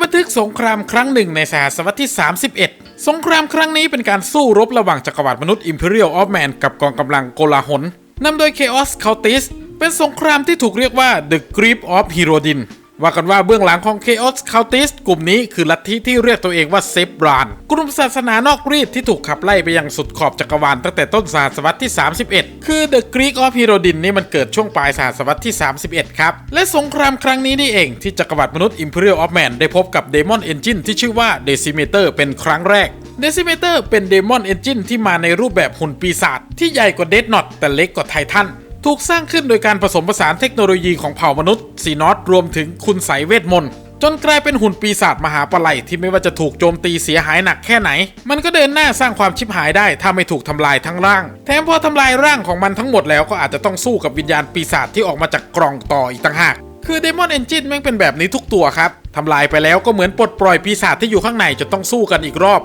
บันทึกสงครามครั้งหนึ่งในศตวรรษที่ 31 สงครามครั้งนี้เป็นการสู้รบระหว่างจักรวรรดิมนุษย์ Imperial of Man กับกองกำลังโกลาหลนำโดย Chaos Cultist เป็นสงครามที่ถูกเรียกว่า The Grip of Herodin ว่ากันว่าเบื้องหลังของ Chaos Cultist กลุ่มนี้คือลัทธิที่เรียกตัวเองว่าเซฟรานกลุ่มศาสนานอกรีดที่ถูกขับไล่ไปยังสุดขอบจักรวาลตั้งแต่ต้นศตวรรษที่ 31 คือ The Greek of Hirodin นี่มันเกิดช่วงปลายศตวรรษที่ 31 ครับ และสงครามครั้งนี้นี่เองที่จักรวรรดิมนุษย์ Imperial of Man ได้พบกับ Demon Engine ที่ชื่อว่า Decimator เป็นครั้งแรก Decimator เป็น Demon Engine ที่มาในรูปแบบหุ่นปีศาจที่ใหญ่กว่า Death Knot แต่เล็กกว่าไททัน ถูกสร้างขึ้นโดยการผสมผสานเทคโนโลยีของเผ่ามนุษย์ซีนอตรวมถึงคุณไสยเวทมนต์จนกลายเป็นหุ่นปีศาจมหาปลัยที่ไม่ว่าจะถูกโจมตีเสียหายหนักแค่ไหน มันก็เดินหน้าสร้างความชิบหายได้ถ้าไม่ถูกทำลายทั้งร่าง แถมพอทำลายร่างของมันทั้งหมดแล้วก็อาจจะต้องสู้กับวิญญาณปีศาจที่ออกมาจากกล่องต่ออีกต่างหาก คือ Demon Engine แม่งเป็นแบบนี้ทุกตัวครับทำลายไปแล้วก็เหมือนปลดปล่อยปีศาจที่อยู่ข้างในจะต้องสู้กันอีกรอบ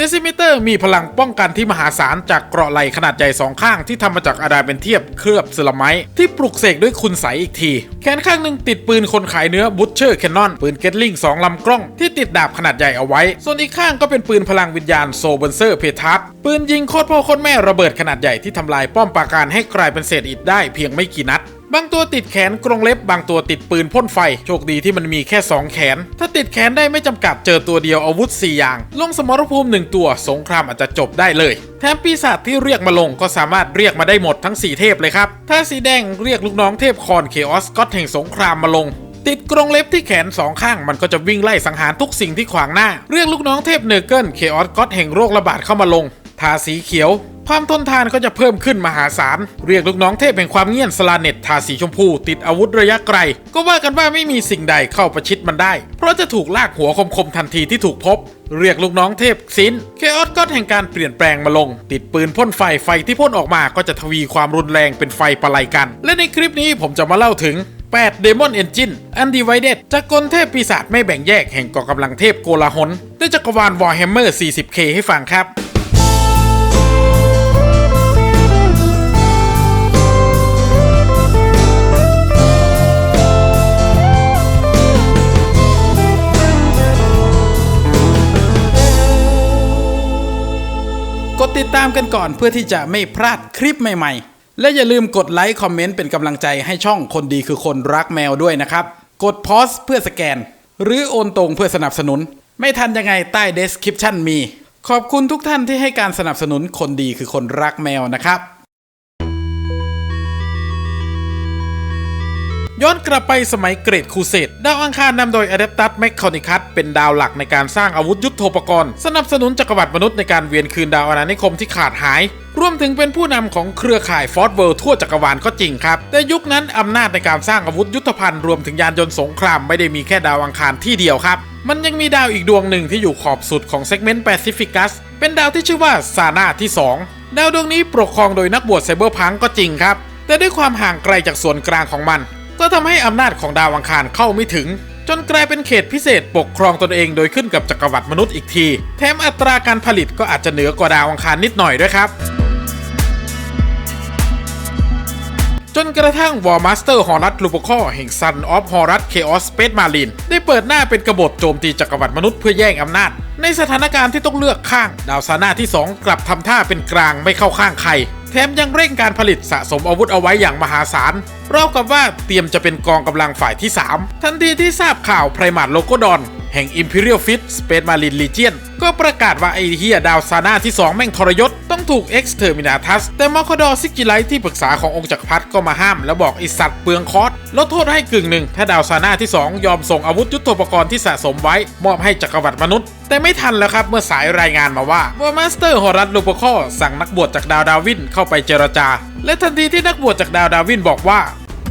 เดซิมิเตอร์มีพลังป้องกันที่มหาศาลจากเกราะไหลขนาดใหญ่สองข้างที่ทำมาจากอะดาเป็นเทียบเคลือบเซราไมต์ที่ปลุกเสกด้วยคุณใสอีกที แขนข้างหนึ่งติดปืนคนขายเนื้อบูชเชอร์แคนนอนปืนเกตลิงสองลำกล้องที่ติดดาบขนาดใหญ่เอาไว้ ส่วนอีกข้างก็เป็นปืนพลังวิญญาณโซเบนเซอร์เพทัสปืนยิงโคตรพ่อโคตรแม่ระเบิดขนาดใหญ่ที่ทำลายป้อมปราการให้กลายเป็นเศษอิฐได้เพียงไม่กี่นัด บางตัวติดแขนกรงเล็บบางตัวติดปืนพ่นไฟ โชคดีที่มันมีแค่ 2 แขน ถ้าติดแขนได้ไม่จำกัดเจอตัวเดียวอาวุธ 4 อย่าง ลงสมรภูมิ 1 ตัว สงครามอาจจะจบได้เลย แถมปีศาจที่เรียกมาลงก็สามารถเรียกมาได้หมดทั้ง 4 เทพเลยครับ ถ้าสีแดงเรียกลูกน้องเทพคอนเคออสก็ตแห่งสงครามมาลงติดกรงเล็บที่แขนสองข้างมันก็จะวิ่งไล่สังหารทุกสิ่งที่ขวางหน้า เรียกลูกน้องเทพเนอร์เกิลเคออสก็ตแห่งโรคระบาดเข้ามาลงทาสีเขียว ความทนทานก็จะเพิ่มขึ้นมหาศาล เรียกลูกน้องเทพแห่งความเงียบสลาเน็ตทาสีชมพู ติดอาวุธระยะไกล ก็ว่ากันว่าไม่มีสิ่งใดเข้าประชิดมันได้ เพราะจะถูกลากหัวคมๆทันทีที่ถูกพบ เรียกลูกน้องเทพซินเคออสก็แห่งการเปลี่ยนแปลงมาลง ติดปืนพ่นไฟไฟที่พ่นออกมาก็จะทวีความรุนแรงเป็นไฟประไลกัน และในคลิปนี้ผมจะมาเล่าถึง8 Demon Engine Undivided จากกลเทพปีศาจไม่แบ่งแยกแห่งกองกำลังเทพโกลาหลด้วยจักรวาล Warhammer 40k ให้ฟังครับ ติดตามกันก่อนเพื่อที่จะไม่พลาดคลิปใหม่ๆ และอย่าลืมกดไลค์คอมเมนต์เป็นกำลังใจให้ช่องคนดีคือคนรักแมวด้วยนะครับ กดพอสเพื่อสแกน หรือโอนตรงเพื่อสนับสนุน ไม่ทันยังไงใต้ description มี ขอบคุณทุกท่านที่ให้การสนับสนุนคนดีคือคนรักแมวนะครับ ย้อนกลับไปสมัยเกรดคูเสดดาวอังคารนำโดยอ d ด p ตัสแมคคอนิคัสเป็นดาวหลักในการสร้างอาวุธยุทโธปกรณ์ สนับสนุนจักรวรรดิมนุษย์ในการเวียนคืนดาวอาณานิคมที่ขาดหาย รวมถึงเป็นผู้นำของเครือข่ายฟอร์ดเวิลด์ทั่วจักรวาลก็จริงครับ แต่ยุคนั้นอำนาจในการสร้างอาวุธยุทธภัณฑ์รวมถึงยานยนต์สงครามไม่ได้มีแค่ดาวอังคารที่เดียวครับ มันยังมีดาวอีกดวงหนึ่งที่อยู่ขอบสุดของเซกเมนต์แปซิฟิกัสเป็นดาวที่ชื่อว่าซาน่าที่สองดาวดวงนี้ปกครองโดยนักบวชไซเบอร์พังก็จริงครับแต่ด้วยความห่างไกลจากส่วนกลางของมัน ก็ทำให้อำนาจของดาวอังคารเข้าไม่ถึง จนกลายเป็นเขตพิเศษปกครองตนเองโดยขึ้นกับจักรวรรดิมนุษย์อีกที แถมอัตราการผลิตก็อาจจะเหนือกว่าดาวอังคารนิดหน่อยด้วยครับ จนกระทั่งวอร์มาสเตอร์ฮอรัสลูปคอแห่งซันออฟฮอรัสเคออสเปซมารีนได้เปิดหน้าเป็นกบฏโจมตีจักรวรรดิมนุษย์เพื่อแย่งอำนาจ ในสถานการณ์ที่ต้องเลือกข้าง ดาวซาน่าที่ 2 กลับทำท่าเป็นกลางไม่เข้าข้างใคร แถมยังเร่งการผลิตสะสมอาวุธเอาไว้อย่างมหาศาลราวกับว่าเตรียมจะเป็นกองกำลังฝ่ายที่ 3 ทันทีที่ทราบข่าวไพรมาดโลโกดอนแห่ง Imperial Fit Space Marine Legion ก็ประกาศว่าไอเฮียดาวซาน่าที่ 2 แม่งทรยศ ถูกเอ็กซ์เทอร์มินาทัสแต่มอคดอซิกิไลที่ปรึกษาขององค์จักรพรรดิก็มาห้าม แล้วบอกไอสัตว์เปลืองคอสลดโทษให้กึ่งหนึ่ง ถ้าดาวซาน่าที่ 2 ยอมส่งอาวุธยุทโธปกรณ์ที่สะสมไว้ มอบให้จักรวรรดิมนุษย์ แต่ไม่ทันแล้วครับเมื่อสายรายงานมาว่าว่ามาสเตอร์ฮอรัสลูโปคอสั่งนักบวชจากดาวดาวินเข้าไปเจรจา และทันทีที่นักบวชจากดาวดาวินบอกว่า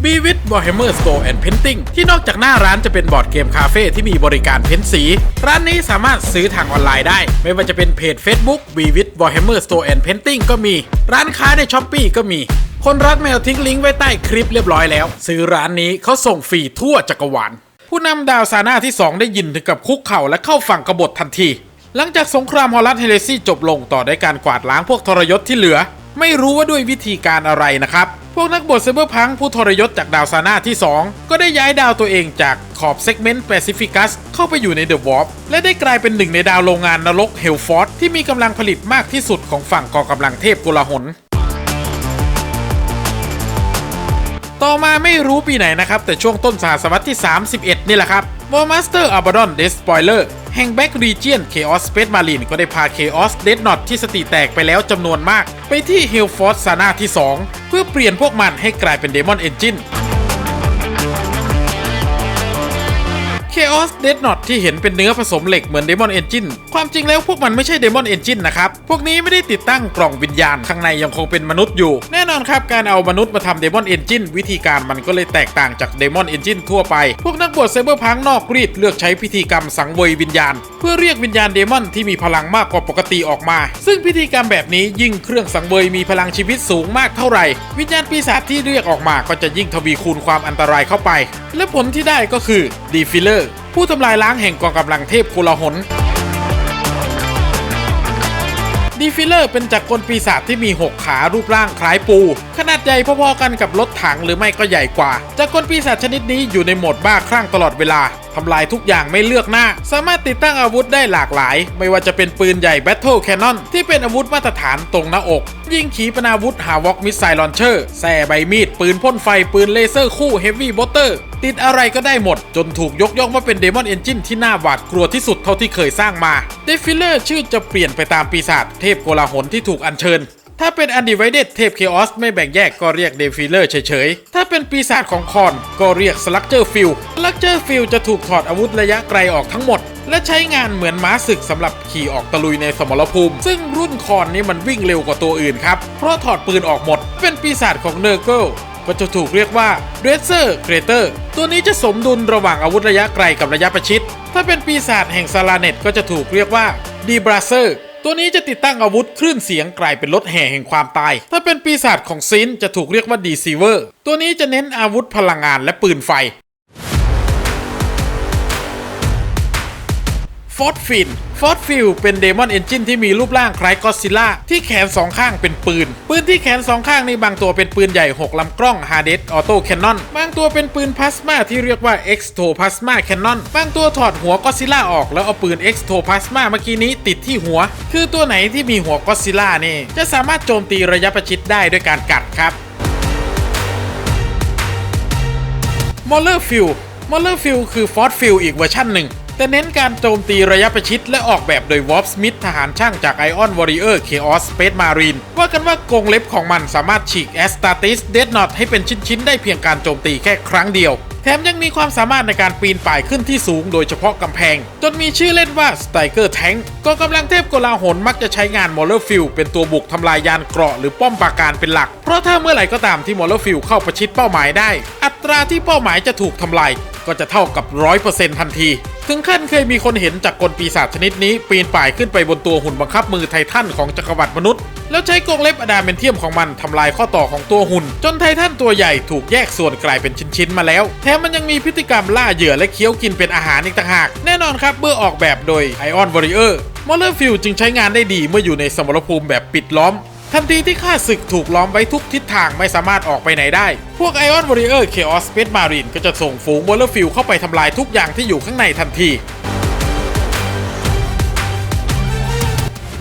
b w i t Warhammer Store and Painting ที่นอกจากหน้าร้านจะเป็นบอร์ดเกมคาเฟ่ที่มีบริการเพ้นสี ร้านนี้สามารถซื้อทางออนไลน์ได้ ไม่ว่าจะเป็นเพจ Facebook b w i t Warhammer Store and Painting ก็มี ร้านค้าใน s h อ p e e ก็มี คนรักแมวทิ้งลิงก์ไว้ใต้คลิปเรียบร้อยแล้ว ซื้อร้านนี้เขาส่งฟรีทั่วจักรวาลผู้นำดาวซาน่าที่ 2 ได้ยินถึงกับคุกเข่าและเข้าฝั่งกบฏทันที หลังจากสงครามฮอลัสเฮเลซี่จบลงต่อด้วยการกวาดล้างพวกทรยศที่เหลือ ไม่รู้ว่าด้วยวิธีการอะไรนะครับ วกนักบวชเซเบอร์พังผู้ทรยศจากดาวซาน่าที่ 2 ก็ได้ย้ายดาวตัวเองจากขอบเซกเมนต์แปซิฟิกัสเข้าไปอยู่ในเดอะวอร์ปและได้กลายเป็นหนึ่งในดาวโรงงานนรกเฮลฟอร์ดที่มีกำลังผลิตมากที่สุดของฝั่งกองกำลังเทพกุลาหนต่อมาไม่รู้ปีไหนนะครับ แต่ช่วงต้นศตวรรษที่ 31 นี่แหละครับ วอร์มาสเตอร์อาบารอนเดสปอยเลอร์แห่งแบ็กรีเจียนเคออสเปซมารีนก็ได้พาเคออสเดดนอตที่สติแตกไปแล้วจำนวนมาก ไปที่เฮลฟอร์ดซาน่าที่ 2 เพื่อเปลี่ยนพวกมันให้กลายเป็นเดมอนเอนจิน Demon Engine Chaos d e a d n o t ที่เห็นเป็นเนื้อผสมเหล็กเหมือน Demon Engine ความจริงแล้วพวกมันไม่ใช่ Demon Engine นะครับ พวกนี้ไม่ได้ติดตั้งกล่องวิญญาณ ข้างในยังคงเป็นมนุษย์อยู่ แน่นอนครับ การเอามนุษย์มาทำ Demon Engine วิธีการมันก็เลยแตกต่างจาก Demon Engine ทั่วไป พวกนักบวชไซเบอร์พังนอกรีดเลือกใช้พิธีกรรมสังเวยวิญญาณ เพื่อเรียกวิญญาณเดมอนที่มีพลังมากกว่าปกติออกมา ซึ่งพิธีกรรมแบบนี้ยิ่งเครื่องสังเวยมีพลังชีวิตสูงมากเท่าไหร่ วิญญาณปีศาจที่เรียกออกมาก็จะยิ่งทวีคูณความอันตรายเข้าไป และผลที่ได้ก็คือดีฟิลเลอร์ ผู้ทำลายล้างแห่งกองกำลังเทพโกลหนดีฟิลเลอร์เป็นจักรกลปีศาจที่มี 6 ขารูปร่างคล้ายปู ขนาดใหญ่พอๆกันกับรถถังหรือไม่ก็ใหญ่กว่า จักรกลปีศาจชนิดนี้อยู่ในโหมดบ้าคลั่งตลอดเวลา ทำลายทุกอย่างไม่เลือกหน้า สามารถติดตั้งอาวุธได้หลากหลาย ไม่ว่าจะเป็นปืนใหญ่ Battle Cannon ที่เป็นอาวุธมาตรฐานตรงหน้าอก ยิงขีปนาวุธหาวอกมิสไซล์ลอนเชอร์แส่ใบมีด ปืนพ่นไฟปืนเลเซอร์คู่เฮฟวี่บอเตอร์ติดอะไรก็ได้หมด จนถูกยกย่องว่าเป็นเดมอนเอนจินที่น่าหวาดกลัวที่สุดเท่าที่เคยสร้างมาเดฟิลเลอร์ชื่อจะเปลี่ยนไปตามปีศาจเทพโกลาหลที่ถูกอัญเชิญ ถ้าเป็น Undivided เทพ Chaos ไม่แบ่งแยกก็เรียกเดฟิลเลอร์เฉยๆ ถ้าเป็นปีศาจของคอนก็เรียก Structure Field Structure Field จะถูกถอดอาวุธระยะไกลออกทั้งหมด และใช้งานเหมือนม้าศึกสำหรับขี่ออกตะลุยในสมรภูมิ ซึ่งรุ่นคอนนี้มันวิ่งเร็วกว่าตัวอื่นครับ เพราะถอดปืนออกหมด เป็นปีศาจของเนอร์เกิลก็จะถูกเรียกว่า r a z e r Crater ตัวนี้จะสมดุลระหว่างอาวุธระยะไกลกับระยะประชิด ถ้าเป็นปีศาจแห่งซาลาเน็ตก็จะถูกเรียกว่า d e b r a z e r ตัวนี้จะติดตั้งอาวุธคลื่นเสียงกลายเป็นรถแห่แห่งความตาย ถ้าเป็นปีศาจของซินจะถูกเรียกว่าดีซีเวอร์ ตัวนี้จะเน้นอาวุธพลังงานและปืนไฟ ฟอร์ดฟินฟอร์ดฟิลเป็นเดมอนเอนจินที่มีรูปร่างคล้ายก็อดซิลล่าที่แขนสองข้างเป็นปืน ปืนที่แขนสองข้างในบางตัวเป็นปืนใหญ่ 6 ลำกล้องฮาร์เดสออโต้แคนนอนบางตัวเป็นปืนพลาสมาที่เรียกว่า e x t o p l a s m a Cannon บางตัวถอดหัวก็อดซิลล่าออกแล้วเอาปืน e x t o p l a s m a เมื่อกี้นี้ติดที่หัว คือตัวไหนที่มีหัวก็อดซิลล่านี่ จะสามารถโจมตีระยะประชิดได้ด้วยการกัดครับมอลเลอร์ฟิลมอลเลอร์ฟิลคือฟอร์ดฟิลอีกเวอร์ชันหนึ่ง แต่เน้นการโจมตีระยะประชิดและออกแบบโดยวอ r สมิธทหารช่างจากไอออนวอริเออร์เคออสสเปซมารีนว่ากันว่ากรงเล็บของมันสามารถฉีกแอสตาติสเดดนอตให้เป็นชิ้น ๆ ได้เพียงการโจมตีแค่ครั้งเดียว แถมยังมีความสามารถในการปีนป่ายขึ้นที่สูงโดยเฉพาะกำแพง จนมีชื่อเล่นว่าสไตเกอร์แทงกองกำลังเทพโกลาหลมักจะใช้งานมอลเลอร์ฟิลเป็นตัวบุกทำลายยานเกราะหรือป้อมปราการเป็นหลัก เพราะถ้าเมื่อไหร่ก็ตามที่มอลเลอร์ฟิลเข้าประชิดเป้าหมายได้ อัตราที่เป้าหมายจะถูกทำลายก็จะเท่ากับ 100%ทันที ถึงขั้นเคยมีคนเห็นจากกลปีศาจชนิดนี้ ปีนป่ายขึ้นไปบนตัวหุ่นบังคับมือไททันของจักรวรรดิมนุษย์ แล้วใช้กรงเล็บอดามเมนเทียมของมันทำลายข้อต่อของตัวหุ่น จนไททันตัวใหญ่ถูกแยกส่วนกลายเป็นชิ้นๆมาแล้ว แถมมันยังมีพฤติกรรมล่าเหยื่อและเคี้ยวกินเป็นอาหารอีกต่างหาก แน่นอนครับเมื่อออกแบบโดยไอออนวอริเออร์มอลเลอร์ฟิลจึงใช้งานได้ดีเมื่ออยู่ในสมรภูมิแบบปิดล้อม ทันทีที่ข้าศึกถูกล้อมไว้ทุกทิศทางไม่สามารถออกไปไหนได้ พวกไอออนวอริเออร์เคออสเปซมารีนก็จะส่งฝูงมอลเลอร์ฟิลเข้าไปทำลายทุกอย่างที่อยู่ข้างในทันที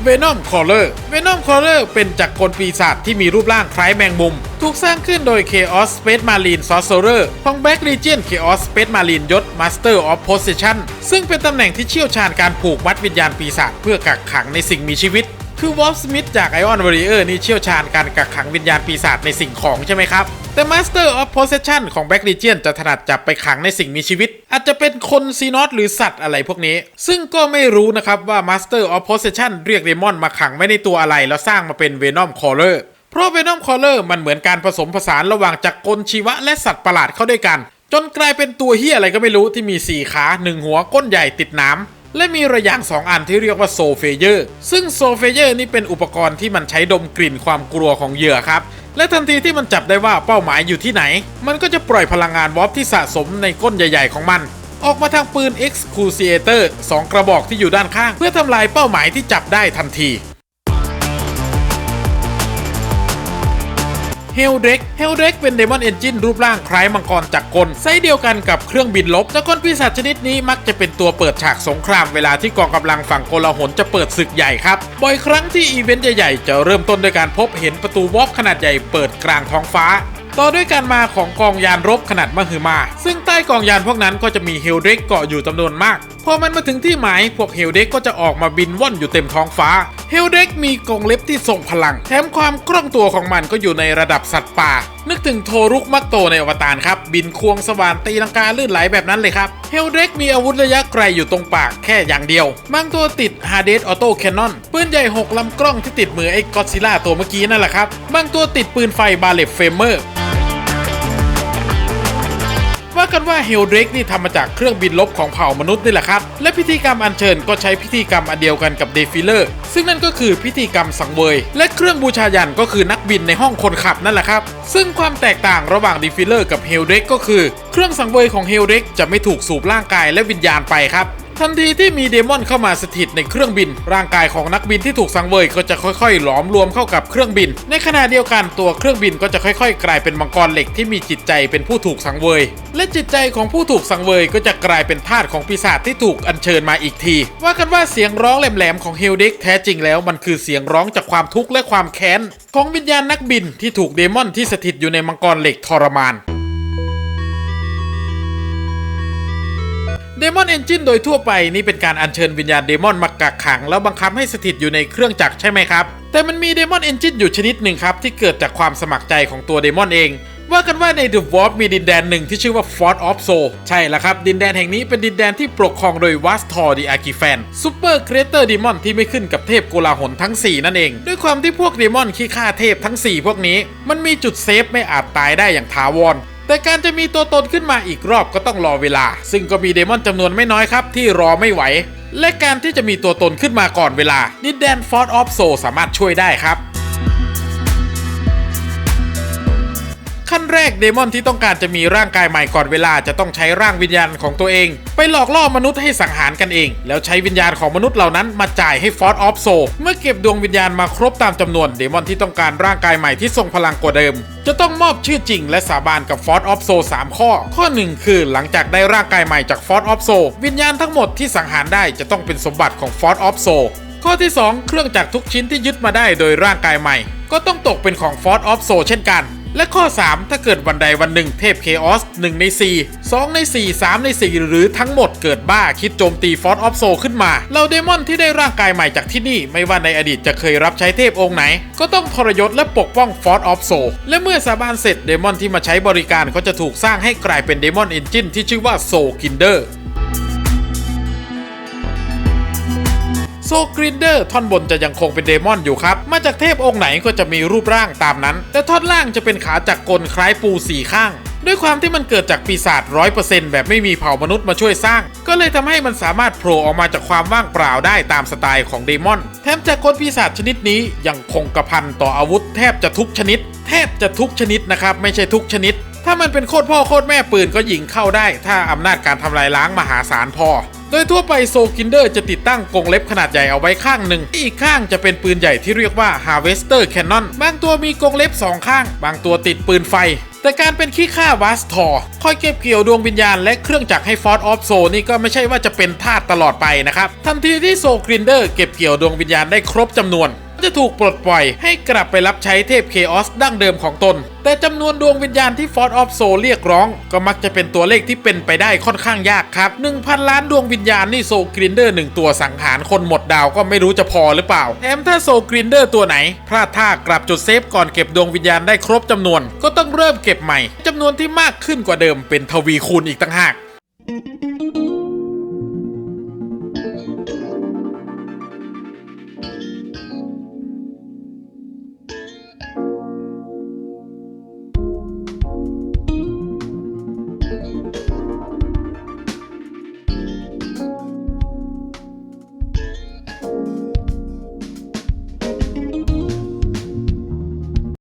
เวนอมคอเลอร์เวนอมคอเลอร์เป็นจักรกลปีศาจที่มีรูปร่างคล้ายแมงมุม ถูกสร้างขึ้นโดย Chaos Space Marine Sorcerer ของ Black Legion Chaos Space Marine ยศ Master of Possession ซึ่งเป็นตำแหน่งที่เชี่ยวชาญการผูกมัดวิญญาณปีศาจเพื่อกักขังในสิ่งมีชีวิต คือวอลสมิธจาก Ion Warrior นี่เชี่ยวชาญการกักขังวิญญาณปีศาจในสิ่งของใช่ไหมครับ แต่ Master of Possession ของ Black Legion จะถนัดจับไปขังในสิ่งมีชีวิต อาจจะเป็นคนซีนอตหรือสัตว์อะไรพวกนี้ ซึ่งก็ไม่รู้นะครับว่า Master of Possession เรียกเดมอนมาขังไว้ในตัวอะไร แล้วสร้างมาเป็น Venom Caller เพราะ Venom Caller มันเหมือนการผสมผสานระหว่างจักรกลชีวะและสัตว์ประหลาดเข้าด้วยกัน จนกลายเป็นตัวเฮียอะไรก็ไม่รู้ที่มี4ขา1หัวก้นใหญ่ติดน้ำ และมีระยาง2อันที่เรียกว่าโซเฟเยอร์ ซึ่งโซเฟเยอร์นี่เป็นอุปกรณ์ที่มันใช้ดมกลิ่นความกลัวของเหยื่อครับ และทันทีที่มันจับได้ว่าเป้าหมายอยู่ที่ไหน มันก็จะปล่อยพลังงานวอร์ปที่สะสมในก้นใหญ่ ๆ ของมัน ออกมาทางปืน Excruciator 2 กระบอกที่อยู่ด้านข้าง เพื่อทำลายเป้าหมายที่จับได้ทันที เฮลเด็กเฮลเด็กเป็นเดมอนเอนจินรูปร่างคล้ายมังกรจักกลไซส์เดียวกันกับเครื่องบินลบแต่คนปีศาจชนิดนี้มักจะเป็นตัวเปิดฉากสงครามเวลาที่กองกำลังฝั่งโกลาหลจะเปิดศึกใหญ่ครับ บ่อยครั้งที่อีเวนต์ใหญ่ๆจะเริ่มต้นด้วยการพบเห็นประตูวอล์กขนาดใหญ่เปิดกลางท้องฟ้าต่อด้วยการมาของกองยานรบขนาดมหึมา ซึ่งใต้กองยานพวกนั้นก็จะมีเฮลเด็กเกาะอยู่จำนวนมากพอมันมาถึงที่หมาย พวกเฮลเด็กก็จะออกมาบินว่อนอยู่เต็มท้องฟ้า เฮลเด็กมีกรงเล็บที่ทรงพลัง แถมความคล่องตัวของมันก็อยู่ในระดับสัตว์ป่า นึกถึงโทรุกมักโตในอวตารครับ บินควงสว่านตีลังกาลื่นไหลแบบนั้นเลยครับ เฮลเด็กมีอาวุธระยะไกลอยู่ตรงปากแค่อย่างเดียว บางตัวติดฮาเดสออโต้แคนนอนปืนใหญ่6ลำกล้องที่ติดมือไอ้ก็อซิลล่าตัวเมื่อกี้นั่นแหละครับ บางตัวติดปืนไฟบาเลฟเฟเมอร์ ว่ากันว่าเฮลเดรกนี่ทำมาจากเครื่องบินลบของเผ่ามนุษย์นี่แหละครับ และพิธีกรรมอัญเชิญก็ใช้พิธีกรรมอันเดียวกันกับเดฟิเลอร์ ซึ่งนั่นก็คือพิธีกรรมสังเวย และเครื่องบูชายันก็คือนักบินในห้องคนขับนั่นแหละครับ ซึ่งความแตกต่างระหว่างเดฟิเลอร์กับเฮลเดรกก็คือ เครื่องสังเวยของเฮลเดรกจะไม่ถูกสูบร่างกายและวิญญาณไปครับ ทันทีที่มีเดมอนเข้ามาสถิตในเครื่องบิน ร่างกายของนักบินที่ถูกสังเวยก็จะค่อยๆ หลอมรวมเข้ากับเครื่องบิน ในขณะเดียวกันตัวเครื่องบินก็จะค่อยๆ กลายเป็นมังกรเหล็กที่มีจิตใจเป็นผู้ถูกสังเวย และจิตใจของผู้ถูกสังเวยก็จะกลายเป็นธาตุของปีศาจที่ถูกอัญเชิญมาอีกที ว่ากันว่าเสียงร้องแหลมๆของเฮลเด็กแท้จริงแล้วมันคือเสียงร้องจากความทุกข์และความแค้นของวิญญาณนักบินที่ถูกเดมอนที่สถิตอยู่ในมังกรเหล็กทรมาน เดมอนเอนจินโดยทั่วไปนี่เป็นการอัญเชิญวิญญาณเดมอนมากักขัง แล้วบังคับให้สถิตอยู่ในเครื่องจักรใช่ไหมครับ แต่มันมีเดมอนเอนจินอยู่ชนิดหนึ่งครับ ที่เกิดจากความสมัครใจของตัวเดมอนเอง ว่ากันว่าใน The w a r p มีดินแดนหนึ่งที่ชื่อว่า Fort of Soul ใช่แล้วครับ ดินแดนแห่งนี้เป็นดินแดนที่ปกครองโดยวัสทอร์ดีอากิแฟนซูเปอร์ครีเอเตอร์เดมอนที่ไม่ขึ้นกับเทพโกลาหลทั้ง 4 นั่นเอง ด้วยความที่พวกเดมอนขี้ฆ่าเทพทั้ง 4 พวกนี้ มันมีจุดเซฟไม่อาจตายได้อย่างถาวร แต่การจะมีตัวตนขึ้นมาอีกรอบก็ต้องรอเวลา ซึ่งก็มีเดมอนจำนวนไม่น้อยครับ ที่รอไม่ไหว และการที่จะมีตัวตนขึ้นมาก่อนเวลา ดินแดนฟอร์ดออฟโซสามารถช่วยได้ครับ แรกเดมอนที่ต้องการจะมีร่างกายใหม่ก่อนเวลาจะต้องใช้ร่างวิญญาณของตัวเอง ไปหลอกล่อมนุษย์ให้สังหารกันเอง แล้วใช้วิญญาณของมนุษย์เหล่านั้นมาจ่ายให้ฟอร์ดออฟโซเมื่อเก็บดวงวิญญาณมาครบตามจำนวนเดมอนที่ต้องการร่างกายใหม่ที่ทรงพลังกว่าเดิม จะต้องมอบชื่อจริงและสาบานกับฟอร์ดออฟโซ3ข้อ ข้อ 1 คือหลังจากได้ร่างกายใหม่จากฟอร์ดออฟโซวิญญาณทั้งหมดที่สังหารได้จะต้องเป็นสมบัติของฟอร์ดออฟโซข้อที่ 2 เครื่องจักรทุกชิ้นที่ยึดมาได้โดยร่างกายใหม่ ก็ต้องตกเป็นของฟอร์ดออฟโซเช่นกัน และข้อ 3 ถ้าเกิดวันใดวันหนึ่งเทพเคออส1ใน 4 2 ใน 4 3 ใน 4 หรือทั้งหมดเกิดบ้าคิดโจมตีฟอร์ออฟโซขึ้นมาเราเดมอนที่ได้ร่างกายใหม่จากที่นี่ ไม่ว่าในอดีตจะเคยรับใช้เทพองค์ไหน ก็ต้องทรยศและปกป้องฟอร์ออฟโซและเมื่อสาบานเสร็จเดมอนที่มาใช้บริการก็จะถูกสร้างให้กลายเป็นเดมอนเอนจินที่ชื่อว่าโซกินเดอร์ โซกรินเดอร์ท่อนบนจะยังคงเป็นเดมอนอยู่ครับ มาจากเทพองค์ไหนก็จะมีรูปร่างตามนั้น แต่ท่อนล่างจะเป็นขาจากกลคล้ายปูสี่ข้างด้วยความที่มันเกิดจากปีศาจร้อยเปอร์เซ็นต์แบบไม่มีเผ่ามนุษย์มาช่วยสร้าง ก็เลยทำให้มันสามารถโผล่ออกมาจากความว่างเปล่าได้ตามสไตล์ของเดมอน แถมจากกลปีศาจชนิดนี้ยังคงกระพันต่ออาวุธแทบจะทุกชนิด แทบจะทุกชนิดนะครับ ไม่ใช่ทุกชนิด ถ้ามันเป็นโคตรพ่อโคตรแม่ปืนก็ยิงเข้าได้ ถ้าอำนาจการทำลายล้างมหาศาลพอ โดยทั่วไปโซกินเดอร์จะติดตั้งกรงเล็บขนาดใหญ่เอาไว้ข้างหนึ่ง อีกข้างจะเป็นปืนใหญ่ที่เรียกว่า Harvester Cannon บางตัวมีกรงเล็บสองข้าง บางตัวติดปืนไฟ แต่การเป็นขี้ข้าวัสทอร์คอยเก็บเกี่ยวดวงวิญญาณและเครื่องจักรให้ฟอร์ดออฟโซนี่ก็ไม่ใช่ว่าจะเป็นทาสตลอดไปนะครับ ทันทีที่โซกรินเดอร์เก็บเกี่ยวดวงวิญญาณได้ครบจำนวน จะถูกปลดปล่อยให้กลับไปรับใช้เทพเคออสดั้งเดิมของตน แต่จำนวนดวงวิญญาณที่ฟอร์ดออฟโซเรียกร้อง ก็มักจะเป็นตัวเลขที่เป็นไปได้ค่อนข้างยากครับ 1,000 ล้านดวงวิญญาณนี่โซกรินเดอร์หนึ่งตัวสังหารคนหมดดาวก็ไม่รู้จะพอหรือเปล่าแถมถ้าโซกรินเดอร์ตัวไหนพลาดท่ากลับจุดเซฟก่อนเก็บดวงวิญญาณได้ครบจำนวน ก็ต้องเริ่มเก็บใหม่จำนวนที่มากขึ้นกว่าเดิมเป็นทวีคูณอีกต่างหาก